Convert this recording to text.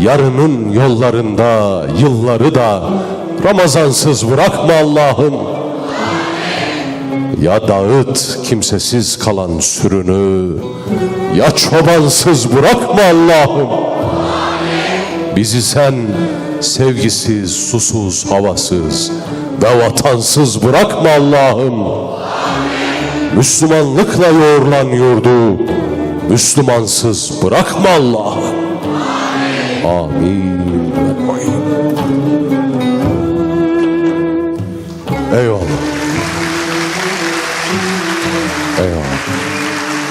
Yarının yollarında yılları da Ramazansız bırakma Allah'ım. Ya dağıt kimsesiz kalan sürünü, ya çobansız bırakma Allah'ım. Bizi sen sevgisiz, susuz, havasız ve vatansız bırakma Allah'ım. Müslümanlıkla yoğrulan yurdu Müslümansız bırakma Allah'ım. Amin. Eyvallah. Eyvallah.